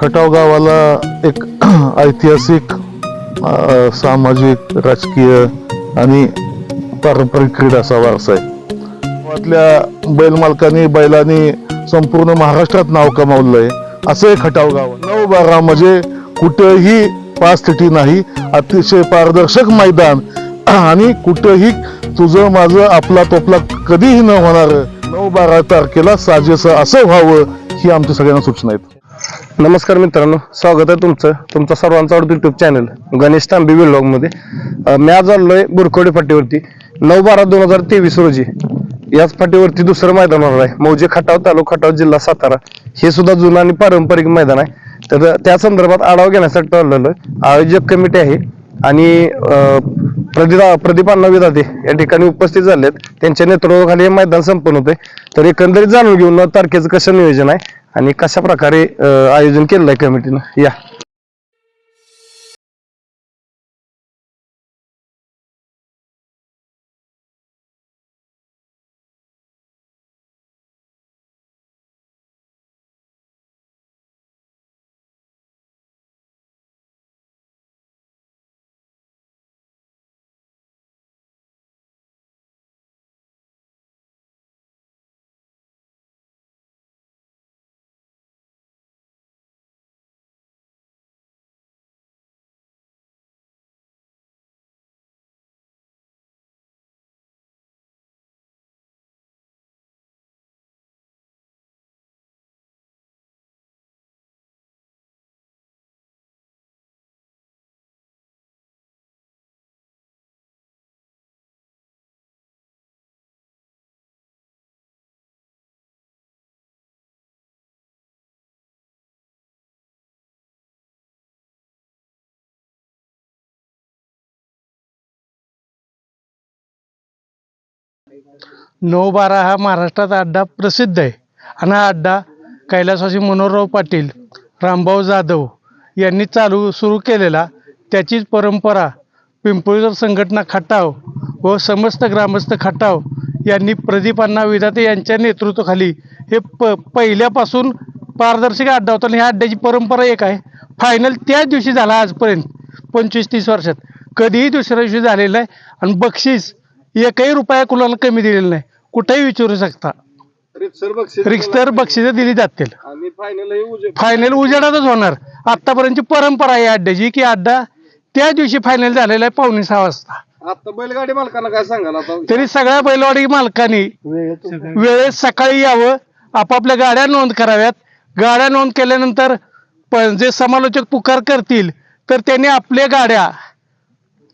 खटाव गावाला एक ऐतिहासिक सामाजिक राजकीय आणि पारंपरिक क्रीडा असा वारसा आहे. गावातल्या बैलमालकांनी बैलांनी संपूर्ण महाराष्ट्रात नाव कमावलंय असं एक खटाव गाव नऊ बारा म्हणजे कुठंही पाच तिटी नाही अतिशय पारदर्शक मैदान. आणि कुठंही तुझं माझं आपला तोपला कधीही न होणार. नऊ बारा तारखेला साजेसं असं व्हावं ही आमच्या सगळ्यांना सूचना आहेत. नमस्कार मित्रांनो स्वागत आहे तुमचं. तुमचा सर्वांचा आवडतो युट्यूब चॅनल गणेश तांबे व्लॉगमध्ये मी आज आलोय बुरकोडी फाटीवरती. नऊ बारा दोन हजार तेवीस रोजी. याच फाटीवरती दुसरं मैदान होणार आहे. मौजे खटाव तालुका खटाव जिल्हा सातारा. हे सुद्धा जुनं आणि पारंपरिक मैदान आहे. तर त्या संदर्भात आढावा घेण्यासाठी आलेलो आयोजक कमिटी आहे. आणि प्रदीपा प्रदीप प्रदीप विधाते या ठिकाणी उपस्थित झालेत. त्यांच्या नेतृत्वाखाली हे मैदान संपन्न होते तर एकंदरीत जाणून घेऊन तारखेचं कसं नियोजन आहे आणि कशा प्रकारे आयोजन केलेलं आहे कमिटीनं या. नऊ बारा हा महाराष्ट्रात अड्डा प्रसिद्ध आहे. आणि हा अड्डा कैलासवासी मनोहरराव पाटील रामभाऊ जाधव यांनी चालू सुरू केलेला. त्याचीच परंपरा पिंपळीकर संघटना खटाव व समस्त ग्रामस्थ खटाव यांनी प्रदीपांना विधाते यांच्या नेतृत्वाखाली हे प पहिल्यापासून पारदर्शक अड्डा होता. आणि ह्या अड्ड्याची परंपरा एक आहे. फायनल त्याच दिवशी झाला आजपर्यंत पंचवीस तीस वर्षात. कधीही दुसऱ्या दिवशी झालेलं आहे आणि बक्षीस एकही रुपया कुणाला कमी दिलेला नाही. कुठेही विचारू शकता. रिक्स्टर बक्षिसं दिली जातील. आणि फायनल फायनल उजेडातच होणार. आतापर्यंतची परंपरा आहे अड्ड्याची की अड्डा त्या दिवशी फायनल झालेला आहे पावणे सहा वाजता. आता बैलगाडी मालकांना काय सांगाल आता? तरी सगळ्या बैलवाडी मालकांनी वेळेत सकाळी यावं. आपापल्या गाड्या नोंद कराव्यात. गाड्या नोंद केल्यानंतर प- जे समालोचक पुकार करतील तर त्यांनी आपल्या गाड्या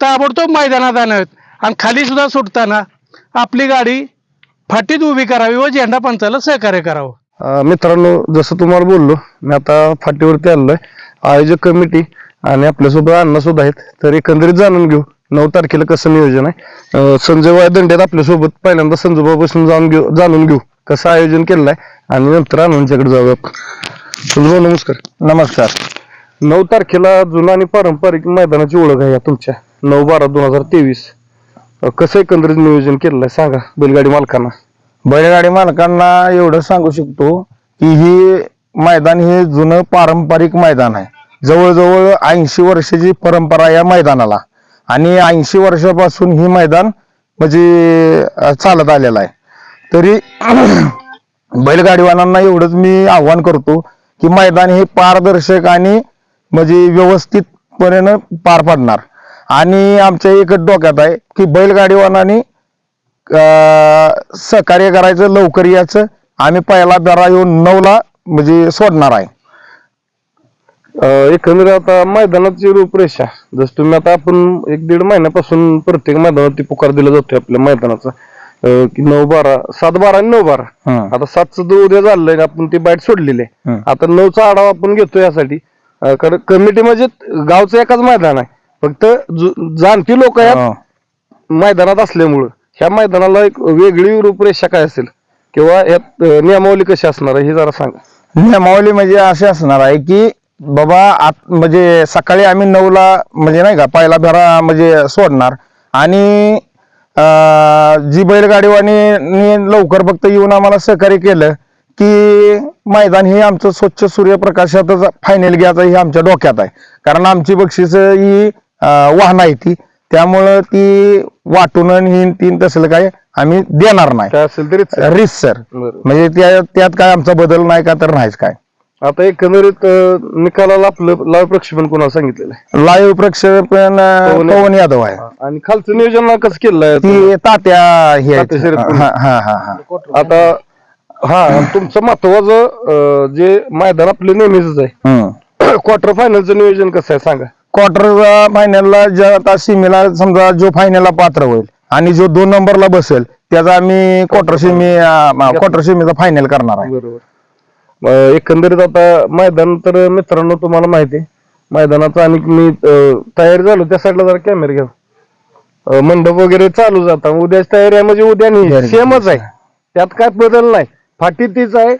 ताबडतोब मैदानात आणाव्यात. आणि खाली सुद्धा सुटताना आपली गाडी फाटीत उभी करावी व झेंडा पंचाला सहकार्य करावं. अं, मित्रांनो जसं तुम्हाला बोललो मी आता फाटीवरती आलोय. आयोजक कमिटी आणि आपल्यासोबत अण्णा सुद्धा आहेत. तर एकंदरीत जाणून घेऊ नऊ तारखेला कसं नियोजन आहे. संजय वाय दंडेत आपल्यासोबत पहिल्यांदा संजूबापासून जाऊन घेऊ जाणून घेऊ कसं आयोजन केलंय आणि नंतर अण्णांच्याकडे जाऊया संजूभाऊ नमस्कार. नमस्कार. नऊ तारखेला जुनं आणि पारंपरिक मैदानाची ओळख आहे या तुमच्या. नऊ बारा दोन हजार तेवीस. कसं एकंदरीत नियोजन केलेलं आहे? सांगा बैलगाडी मालकांना. बैलगाडी मालकांना एवढं सांगू शकतो की ही मैदान हे जुनं पारंपरिक मैदान आहे. जवळजवळ ऐंशी वर्षाची परंपरा या मैदानाला. आणि ऐंशी वर्षापासून हे मैदान म्हणजे अं, चालत आलेलं आहे. तरी बैलगाडीवाल्यांना एवढंच मी आव्हान करतो की मैदान हे पारदर्शक आणि म्हणजे व्यवस्थितपणे पार पडणार. आणि आमच्या एकच डोक्यात आहे की बैलगाडीवाल्यांनी अं, सहकार्य करायचं लवकर यायचं. आम्ही पहिला दरा येऊन नऊला म्हणजे सोडणार आहे. अं, एकंदरीत आता मैदानाची रूपरेषा जस तुम्ही आता आपण एक दीड महिन्यापासून प्रत्येक मैदानात ती पुकार दिला जातोय आपल्या मैदानाचा. की नऊ बारा सात बारा आणि नऊ बारा. आता सातचं तर उद्या झालंय आपण ती बाईट सोडलेली आहे. आता नऊचा आढावा आपण घेतो यासाठी. कारण कमिटी म्हणजे गावचं एकाच मैदान आहे. फक्त जु- जाणती लोक या. मैदानात असल्यामुळं. ह्या मैदानाला एक वेगळी रूपरेषा काय असेल? किंवा यात अं, नियमावली कशी असणार आहे हे जरा सांगा. नियमावली म्हणजे अशी असणार आहे की बाबा आत म्हणजे सकाळी आम्ही नऊला म्हणजे नाही का पहिला फेरा म्हणजे सोडणार. आणि अं, जी बैलगाडीवानी लवकर फक्त येऊन आम्हाला सहकार्य केलं की मैदान हे आमचं स्वच्छ सूर्यप्रकाशातच फायनल घ्यायचं हे आमच्या डोक्यात आहे. कारण आमची बक्षीस ही वाहन आहे ती. त्यामुळं ती वाटून ही तीन तसलं काय आम्ही देणार नाही. काय असेल तरीच रिस सर. म्हणजे त्या त्यात काय आमचा बदल नाही का तर नाहीच काय. आता एकंदरीत अं, निकालाला आपलं लाईव्ह प्रक्षेपण कोणाला सांगितलेलं आहे? लाईव्ह प्रक्षेपण अं, पवन- पवन यादव आहे. आणि खालचं नियोजन कसं केलेलं आहे? ती तात्या हे आहेत. तात्या शर्यत हा हा हा हा. आता हा तुमचं महत्वाचं अं, जे मैदान आपलं नेहमीच आहे. हम्म. क्वार्टर फायनलचं नियोजन कसं आहे सांगा. क्वार्टर फायनलला ज्या आता सीमेला समजा जो फायनलला पात्र होईल आणि जो दोन नंबरला बसेल त्याचा आम्ही क्वार्टर सेमी क्वार्टर सेमीचा फायनल करणार आहे. बरोबर. अं, एकंदरीत आता मैदान तर मित्रांनो तुम्हाला माहिती आहे. मैदानाचं आणि मी अं, तयार झालो त्या साईडला जरा कॅमेरा घ्या. अं, मंडप वगैरे चालू जाता. उद्याच तयारी आहे म्हणजे उद्या नाही तयारी सेमच आहे. त्यात काय बदल नाही. फाटी तीच आहे.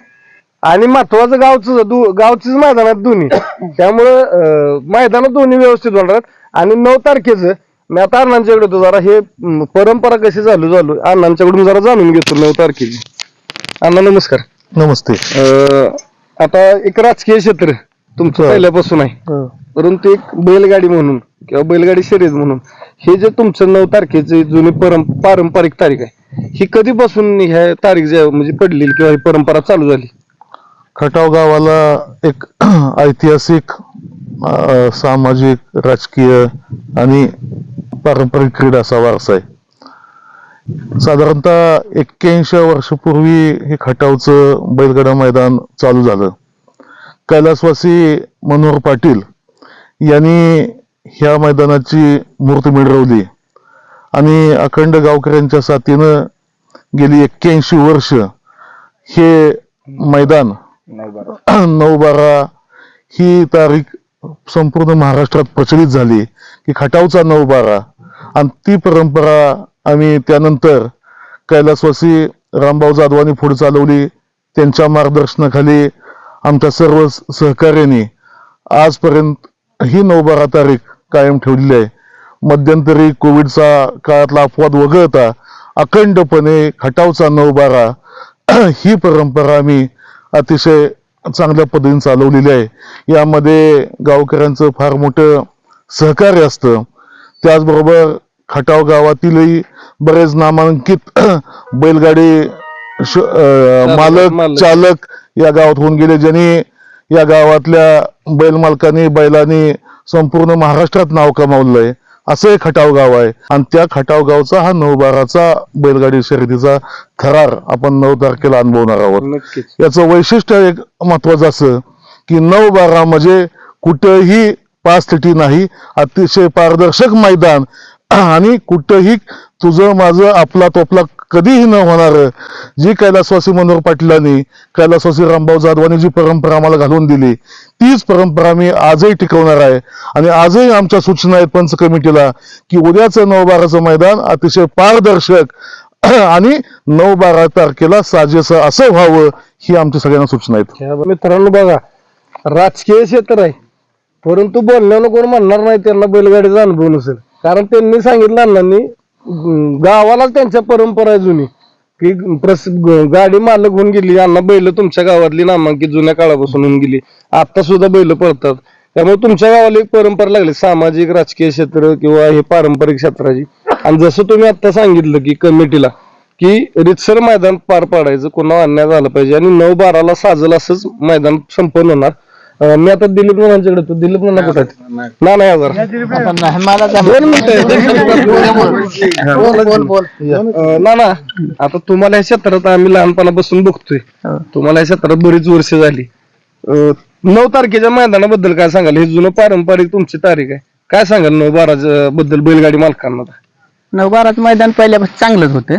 आणि महत्वाचं गावचं दु- गावचीच मैदान आहेत दोन्ही. त्यामुळं अं, मैदानात दोन्ही व्यवस्थित होणार आणि नऊ तारखेचं मी आता अण्णांच्याकडे होतो जरा हे परंपरा कशी चालू झालो अण्णांच्याकडून जरा जाणून घेतो नऊ तारखेची. अण्णा नमस्कार. नमस्ते. अं, आता एक राजकीय क्षेत्र तुमचं. पहिल्यापासून आहे. परंतु एक बैलगाडी म्हणून किंवा बैलगाडी शर्यत म्हणून हे जे तुमचं नऊ तारखेची जुनी परं पारंपरिक तारीख आहे ही कधीपासून ह्या तारीख जे म्हणजे पडलेली किंवा ही परंपरा चालू झाली? खटाव गावाला एक ऐतिहासिक सामाजिक राजकीय आणि पारंपरिक क्रीडा असा वारसा आहे. साधारणतः एक्क्याऐंशी वर्षापूर्वी हे खटावचं बैलगडा मैदान चालू झालं. कैलासवासी मनोहर पाटील यांनी ह्या मैदानाची मूर्ती मिळवली आणि अखंड गावकऱ्यांच्या साथीनं गेली एक्क्याऐंशी वर्ष हे मैदान नऊ बारा ही तारीख संपूर्ण महाराष्ट्रात प्रचलित झाली की खटावचा नऊ बारा आणि ती परंपरा आम्ही त्यानंतर कैलासवासी रामभाऊ जाधवांनी पुढे चालवली त्यांच्या मार्गदर्शनाखाली आमच्या सर्व सहकार्याने आजपर्यंत ही नऊ बारा तारीख कायम ठेवलेली आहे. मध्यंतरी कोविडचा काळातला अपवाद वगळता अखंडपणे खटावचा नऊ बारा ही परंपरा आम्ही अतिशय चांगल्या पद्धतीने चालवलेली आहे. यामध्ये गावकऱ्यांचं फार मोठं सहकार्य असतं. त्याचबरोबर खटाव गावातीलही बरेच नामांकित बैलगाडी मालक. चालक या गावात होऊन गेले ज्यांनी या गावातल्या बैल मालकांनी बैलांनी संपूर्ण महाराष्ट्रात नाव कमावलंय असं एक खटाव गाव आहे. आणि त्या खटाव गावचा हा नऊ बाराचा बैलगाडी शर्यतीचा थरार आपण नऊ तारखेला अनुभवणार आहोत. याचं वैशिष्ट्य एक महत्वाचं असं की नऊ बारा म्हणजे कुठंही पाच तिटी नाही अतिशय पारदर्शक मैदान. आणि कुठंही तुझं माझं आपला तोपला कधीही न होणार जी कैलासवासी मनोहर पाटलांनी कैलासवासी रामभाऊ जाधवांनी जी परंपरा आम्हाला घालून दिली तीच परंपरा आम्ही आजही टिकवणार आहे. आणि आजही आमच्या सूचना आहेत पंच कमिटीला की उद्याचं नवबाराचं मैदान अतिशय पारदर्शक आणि नऊ बारा तारखेला साजेसं असं व्हावं ही आमच्या सगळ्यांना सूचना आहेत. मित्रांनो बघा राजकीय क्षेत्र आहे. परंतु बोलण्यानं कोण म्हणणार नाही त्यांना बैलगाडीचा अनुभव नसेल. कारण त्यांनी सांगितलं अण्णांनी गावालाच त्यांच्या परंपरा आहे जुनी. की प्रस- गाडी मालक होऊन गेली यांना बैल तुमच्या गावातली नामांकित जुन्या काळापासून होऊन गेली. आता सुद्धा बैल पडतात. त्यामुळे तुमच्या गावाला एक परंपरा लागली सामाजिक राजकीय क्षेत्र किंवा हे पारंपरिक क्षेत्राची. आणि जसं तुम्ही आता सांगितलं की कमिटीला की रितसर मैदान पार पाडायचं कोणा अन्याय झाला पाहिजे आणि नऊ बाराला साजल असंच मैदान संपन्न होणार. अं, मी आता दिलीप नानांच्याकडे तो दिलीप नाना कुठे आहेत? ना नाही हजार दोन मिनिटं ना ना. आता तुम्हाला या क्षेत्रात आम्ही लहानपणापासून बघतोय. तुम्हाला या क्षेत्रात बरीच वर्ष झाली. अं, नऊ तारखेच्या मैदानाबद्दल काय सांगाल? हे जुनं पारंपरिक तुमची तारीख आहे. काय सांगाल नऊ बाराच्या बद्दल बैलगाडी मालकांना? नवबाराचं मैदान पहिल्यापासून चांगलंच होतं.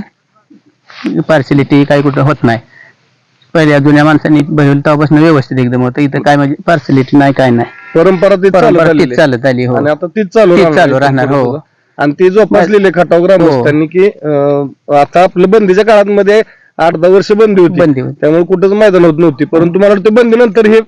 पार्सलिटी काही कुठं होत नाही. पहिल्या जुन्या माणसांनी बैल तेव्हापासून व्यवस्थित एकदम होतं. इथं काय म्हणजे पार्सलिटी नाही काय नाही. परंपरा चालत परंपरा तीच आहे. चालत आली हो. आणि आता तीच चालू तीच चालू राहणार, हो. आणि ती जोपासलेली खटाव ग्रामस्थांनी की अं, आता आपल्या बंदीच्या काळात मध्ये आठ दहा वर्ष बंदी होती. बंदी होती. त्यामुळे कुठंच मैदान होत नव्हती. परंतु मला वाटतं बंदी नंतर हे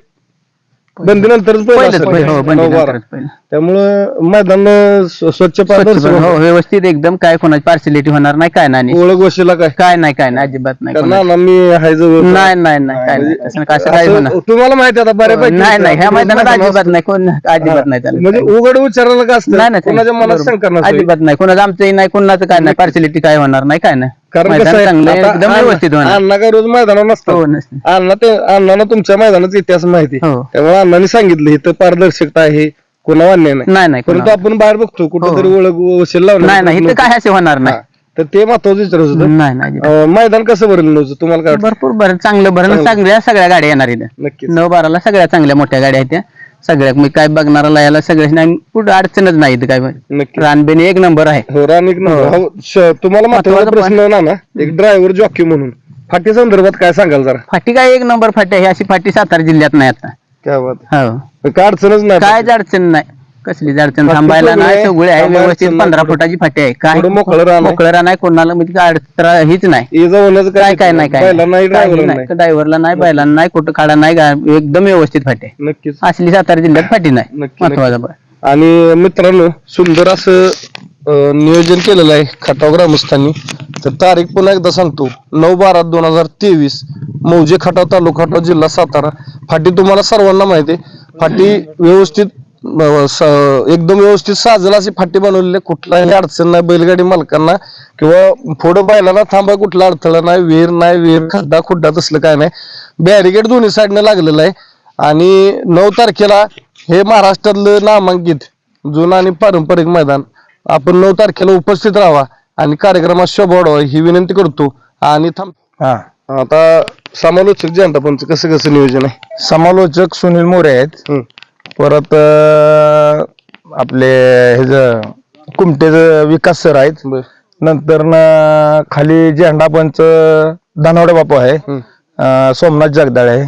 बंदी पहिलंच पहिलं, हो पहिलं. त्यामुळं मैदान स्व- स्वच्छ पारदर्शक स्वच्छ, हो होतं. व्यवस्थित एकदम काय कोणाची पार्सलिटी होणार नाही काय नाही. ओळख वशीला काय? काय नाही काय नाही अजिबात नाही कारण कोणाची. ना मी हाय जवळ. नाही नाही नाही काय नाही. तसं कसं काय होणार असं तुम्हाला माहिती आता बऱ्यापैकी नाही नाही ह्या मैदानात अजिबात नाही कोण अजिबात नाही त्याला म्हणजे उघड विचारायला का असतं? नाही नाही कोणाच्या मनात बरोबर. शंका नसते. अजिबात नाही. कोणाचं आमचंही नाही कोणाचं काय नाही. पार्सलिटी काय होणार नाही काय नाही. कारण मैदान कसं आहे, चांगलं आहे, आता एकदम अण्णा- व्यवस्थित होणार अण्णा काय रोज मैदानावर हो नसते अण्णा ते अण्णानं तुमच्या मैदानाचा इतिहास माहिती आहे. हो. त्यामुळे अण्णांनी सांगितलं इथं पारदर्शकता आहे कोणा मान्य नाही नाही नाही परंतु कोणाला. आपण बाहेर बघतो कुठेतरी हो. ओळख वशील नाही नाही इथं काय असे होणार नाही तर ते महत्वाचं विचारत होतं नाही नाही अजिबात. अं, मैदान कसं भरलं नव्हतं तुम्हाला काय वाटतं? भरपूर बरं चांगलं भरणं चांगलं. सगळ्या सगळ्या गाड्या येणार इथं नक्कीच नऊ बाराला सगळ्या चांगल्या मोठ्या गाड्या आहेत त्या सगळ्या मी काय बघणारा याला सगळ्या कुठं अडचणच नाही इथं काय नक्कीच रानबेनी एक नंबर आहे. हो हो, श- तुम्हाला महत्त्वाचा महत्त्वाचा प्रश्न ना ना? एक ड्रायव्हर जॉकी म्हणून. फाटी संदर्भात काय सांगाल जरा? फाटी काय एक नंबर फाटी आहे? ही अशी फाटी सातारा जिल्ह्यात नाही आता. काय बात हो. काय अडचणच नाही काय अडचण नाही. कसलीच अडचण थांबायला नाही सगळे आहे थांबायला व्यवस्थित अडचण नाही, पंधरा फुटाची फाटी आहे. काय? थोडं मोकळं रान आहे. मोकळं रान आहे कोणाला? म्हणजे काय अडचण हीच नाही. ये जाऊनच काय काय नाही काय नाही. नाही ड्रायव्हर नाही. ड्रायव्हरला नाही बैलांना नाही कुठं काढा नाही गा- एकदम व्यवस्थित फाटी आहे. नक्कीच. असली सातारा जिल्ह्यात फाटी नाही. नक्की, महत्त्वाचा आणि मित्रांनो सुंदर असं अं, नियोजन केलेलं आहे खटाव ग्रामस्थांनी. तर तारीख पुन्हा एकदा सांगतो. नऊ बारा दोन हजार तेवीस मौजे खटाव तालुका खटाव जिल्हा सातारा. फाटी तुम्हाला सर्वांना माहिती आहे. फाटी व्यवस्थित स- एकदम व्यवस्थित साजल अशी फाटी बनवलेली. आहे. कुठलाही अडचण नाही बैलगाडी मालकांना. किंवा पुढं बैलांना थांबा कुठला अडथळा नाही विहीर नाही विहीर खड्डा खुड्डा तसलं काय नाही. बॅरिकेड दोन्ही साईडनं लागलेलं आहे. आणि नऊ तारखेला हे महाराष्ट्रातलं नामांकित जुनं आणि पारंपरिक मैदान. आपण नऊ तारखेला उपस्थित राहावा आणि कार्यक्रमात शोभा वाढवा ही विनंती करतो. आणि थांब. हा. आता समालोचक झेंडा पंच कसं कसं नियोजन आहे? समालोचक सुनील मोरे आहेत. हम्म. परत अं, आपले हे ज कुमटेच विकास सर आहेत. बर. नंतर न खाली झेंडा पंच दानवडे बापू आहे. अं, सोमनाथ जगदाळे आहे.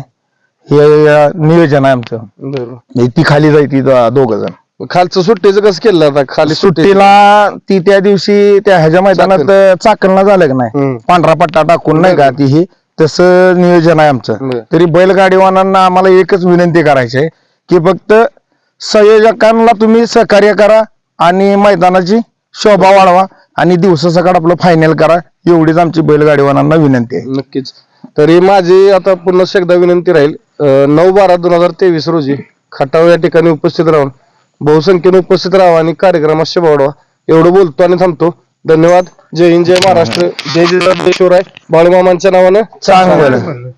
हे अं, नियोजन आहे आमचं. बरं. हे ती खाली जायची दोघ जण. खालचं सुट्टीचं कसं केलं आता? खाली सुट्टी सुट्टीला ती त्या दिवशी त्या ह्याच्या मैदानात चाकणला झालं का नाही. पांढरा पट्टा टाकून नाही का ती ही तसं नियोजन आहे आमचं. बरं. तरी बैलगाडीवानांना आम्हाला एकच विनंती करायची आहे. की फक्त संयोजकांना तुम्ही सहकार्य करा आणि मैदानाची शोभा वाढवा आणि दिवसा सकाळ आपलं फायनल करा. एवढीच आमची बैलगाडीवानांना विनंती आहे. नक्कीच. तरी माझी आता पुन्हा एकदा विनंती राहील नऊ बारा दोन हजार तेवीस रोजी खटाव या ठिकाणी उपस्थित राहून बहुसंख्येने उपस्थित राहा आणि कार्यक्रमात शोभा वाढवा. एवढं बोलतो आणि थांबतो. धन्यवाद. जय हिंद जय महाराष्ट्र. जय जय शिवराय. बाळूमामांच्या नावानं चांगलं.